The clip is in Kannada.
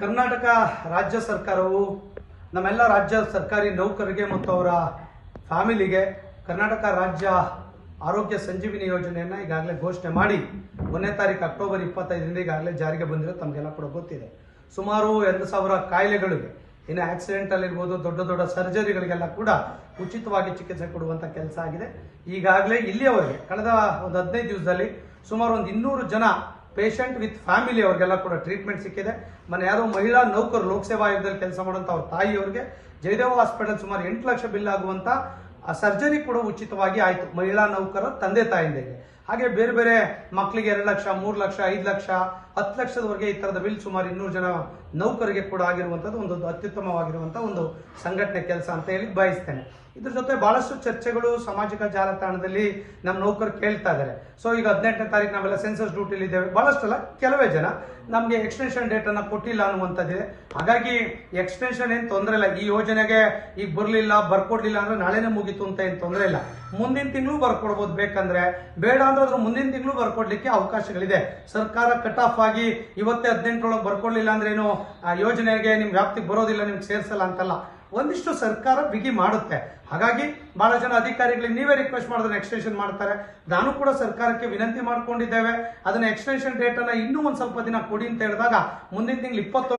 ಕರ್ನಾಟಕ ರಾಜ್ಯ ಸರ್ಕಾರವು ನಮ್ಮೆಲ್ಲ ರಾಜ್ಯ ಸರ್ಕಾರಿ ನೌಕರರಿಗೆ ಮತ್ತು ಅವರ ಫ್ಯಾಮಿಲಿಗೆ ಕರ್ನಾಟಕ ರಾಜ್ಯ ಆರೋಗ್ಯ ಸಂಜೀವಿನಿ ಯೋಜನೆಯನ್ನು ಈಗಾಗಲೇ ಘೋಷಣೆ ಮಾಡಿ. ಒಂದನೇ ತಾರೀಕು ಅಕ್ಟೋಬರ್ ಇಪ್ಪತ್ತೈದರಿಂದ ಈಗಾಗಲೇ ಜಾರಿಗೆ ಬಂದಿರೋ ತಮಗೆಲ್ಲ ಕೂಡ ಗೊತ್ತಿದೆ. ಸುಮಾರು ಎರಡು ಸಾವಿರ ಕಾಯಿಲೆಗಳಿಗೆ ಇನ್ನು ಆಕ್ಸಿಡೆಂಟಲ್ ಇರ್ಬೋದು, ದೊಡ್ಡ ದೊಡ್ಡ ಸರ್ಜರಿಗಳಿಗೆಲ್ಲ ಕೂಡ ಉಚಿತವಾಗಿ ಚಿಕಿತ್ಸೆ ಕೊಡುವಂಥ ಕೆಲಸ ಆಗಿದೆ. ಈಗಾಗಲೇ ಇಲ್ಲಿಯವರೆಗೆ, ಕಳೆದ ಒಂದು ಹದಿನೈದು ದಿವಸದಲ್ಲಿ ಸುಮಾರು ಒಂದು ಇನ್ನೂರು ಜನ ಪೇಷಂಟ್ ವಿತ್ ಫ್ಯಾಮಿಲಿ ಅವ್ರಿಗೆಲ್ಲ ಕೂಡ ಟ್ರೀಟ್ಮೆಂಟ್ ಸಿಕ್ಕಿದೆ. ಮನೆ ಯಾರೋ ಮಹಿಳಾ ನೌಕರು ಲೋಕಸೇವಾ ಆಯೋಗದಲ್ಲಿ ಕೆಲಸ ಮಾಡುವಂತ ಅವ್ರ ತಾಯಿಯವರಿಗೆ ಜಯದೇವ ಹಾಸ್ಪಿಟಲ್ ಸುಮಾರು ಎಂಟು ಲಕ್ಷ ಬಿಲ್ ಆಗುವಂತ ಸರ್ಜರಿ ಕೂಡ ಉಚಿತವಾಗಿ ಆಯ್ತು. ಮಹಿಳಾ ನೌಕರ ತಂದೆ ತಾಯಿಂದಿಗೆ. ಹಾಗೆ ಬೇರೆ ಬೇರೆ ಮಕ್ಕಳಿಗೆ ಎರಡು ಲಕ್ಷ, ಮೂರು ಲಕ್ಷ, ಐದು ಲಕ್ಷ, ಹತ್ತು ಲಕ್ಷದವರೆಗೆ ಈ ಥರದ ಬಿಲ್ ಸುಮಾರು ಇನ್ನೂರು ಜನ ನೌಕರಿಗೆ ಕೂಡ ಆಗಿರುವಂಥದ್ದು ಒಂದು ಅತ್ಯುತ್ತಮವಾಗಿರುವಂಥ ಒಂದು ಸಂಘಟನೆ ಕೆಲಸ ಅಂತ ಹೇಳಿ ಬಯಸ್ತೇನೆ. ಇದ್ರ ಜೊತೆ ಬಹಳಷ್ಟು ಚರ್ಚೆಗಳು ಸಾಮಾಜಿಕ ಜಾಲತಾಣದಲ್ಲಿ ನಮ್ಮ ನೌಕರು ಕೇಳ್ತಾ ಇದ್ದಾರೆ. ಸೊ ಈಗ ಹದಿನೆಂಟನೇ ತಾರೀಕು ನಾವೆಲ್ಲ ಸೆನ್ಸಸ್ ಡ್ಯೂಟಿಲಿ ಇದ್ದೇವೆ. ಬಹಳಷ್ಟಲ್ಲ, ಕೆಲವೇ ಜನ. ನಮಗೆ ಎಕ್ಸ್ಟೆನ್ಷನ್ ಡೇಟ್ ಅನ್ನ ಕೊಟ್ಟಿಲ್ಲ ಅನ್ನುವಂಥದ್ದಿದೆ. ಹಾಗಾಗಿ ಎಕ್ಸ್ಟೆನ್ಷನ್ ಏನು ತೊಂದರೆ ಇಲ್ಲ. ಈ ಯೋಜನೆಗೆ ಈಗ ಬರಲಿಲ್ಲ, ಬರ್ಕೊಡ್ಲಿಲ್ಲ ಅಂದ್ರೆ ನಾಳೆನೇ ಮುಗೀತು ಅಂತ ಏನು ತೊಂದರೆ ಇಲ್ಲ. ಮುಂದಿನ ತಿಂಗಳು ಬರ್ಕೊಡ್ಬೋದು. ಬೇಕಂದ್ರೆ ಬೇಡ ಅಂದ್ರೆ ಅದ್ರ ಮುಂದಿನ ತಿಂಗಳು ಬರ್ಕೊಡ್ಲಿಕ್ಕೆ ಅವಕಾಶಗಳಿದೆ. ಸರ್ಕಾರ ಕಟ್ ಆಫ್ ಆಗಿ ಇವತ್ತೇ ಹದಿನೆಂಟರೊಳಗೆ ಬರ್ಕೊಡ್ಲಿಲ್ಲ ಅಂದ್ರೆ ಏನು? ಆ ಯೋಜನೆಗೆ ನಿಮ್ ವ್ಯಾಪ್ತಿಗೆ ಬರೋದಿಲ್ಲ, ನಿಮ್ಗೆ ಸೇರ್ಸಲ್ಲ ಅಂತಲ್ಲ. ಒಂದಿಷ್ಟು ಸರ್ಕಾರ ಬಿಗಿ ಮಾಡುತ್ತೆ. ಹಾಗಾಗಿ ಬಹಳ ಜನ ಅಧಿಕಾರಿಗಳಿಗೆ ನೀವೇ ರಿಕ್ವೆಸ್ಟ್ ಮಾಡಿದ್ರೆ ಎಕ್ಸ್ಟೆನ್ಷನ್ ಮಾಡ್ತಾರೆ. ನಾನು ಕೂಡ ಸರ್ಕಾರಕ್ಕೆ ವಿನಂತಿ ಮಾಡ್ಕೊಂಡಿದ್ದೇವೆ. ಅದನ್ನ ಎಕ್ಸ್ಟೆನ್ಷನ್ ಡೇಟ್ ಅನ್ನ ಇನ್ನೂ ಒಂದ್ ಸ್ವಲ್ಪ ದಿನ ಕೊಡಿ ಅಂತ ಹೇಳಿದಾಗ ಮುಂದಿನ ತಿಂಗಳು ಇಪ್ಪತ್ತೊಂದು